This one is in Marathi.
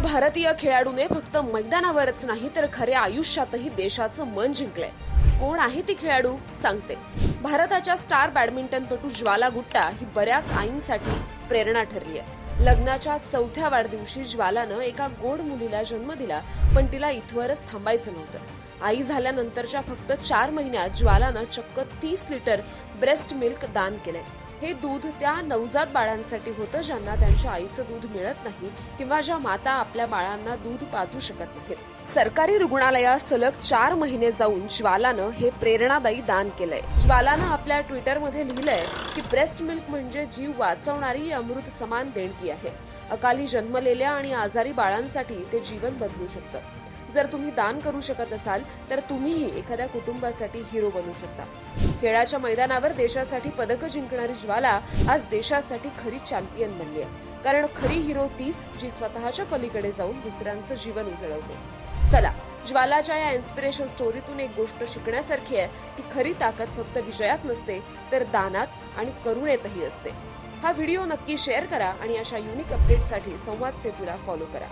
भारतीय खेळाडूने फक्त मैदानावरच नाही तर खऱ्या आयुष्यातही देशाचं मन जिंकलंय. कोण आहे ती खेळाडू? सांगते. भारताच्या स्टार बॅडमिंटनपटू ज्वाला गुट्टा ही बऱ्याच आईंसाठी प्रेरणा ठरली आहे. लग्नाच्या चौथ्या वाढदिवशी ज्वालानं एका गोड मुलीला जन्म दिला पण तिला इथवरच थांबायचं नव्हतं. आई झाल्यानंतरच्या फक्त चार महिन्यात ज्वालानं चक्क तीस लिटर ब्रेस्ट मिल्क दान केलंय. हे दूध त्या नवजात बाळांसाठी होतं ज्यांना त्यांच्या आईचं दूध मिळत नाही किंवा ज्या माता आपल्या बाळांना दूध पाजू शकत नाहीत. सरकारी रुग्णालयात सलग चार महिने जाऊन ज्वालानं हे प्रेरणादायी दान केलंय. ज्वालानं आपल्या ट्विटरमध्ये लिहिलंय की ब्रेस्ट मिल्क म्हणजे जीव वाचवणारी अमृत समान देणगी आहे. अकाली जन्मलेल्या आणि आजारी बाळांसाठी ते जीवन बदलू शकतं. जर तुम्ही दान करू शकत असाल तर तुम्हीही एखाद्या कुटुंबासाठी हिरो बनू शकता. खेळाच्या मैदानावर देशासाठी पदक जिंकणारी ज्वाला आज देशासाठी खरी चॅम्पियन बनली आहे कारण खरी हिरो तीच जी स्वतःच्या पलीकडे जाऊन दुसऱ्यांचं जीवन उजळवते. चला ज्वालाच्या या इन्स्पिरेशन स्टोरीतून एक गोष्ट शिकण्यासारखी आहे की खरी ताकद फक्त विजयात नसते तर दानात आणि करुणेतही असते. हा व्हिडिओ नक्की शेअर करा आणि अशा युनिक अपडेटसाठी संवाद सेतूला फॉलो करा.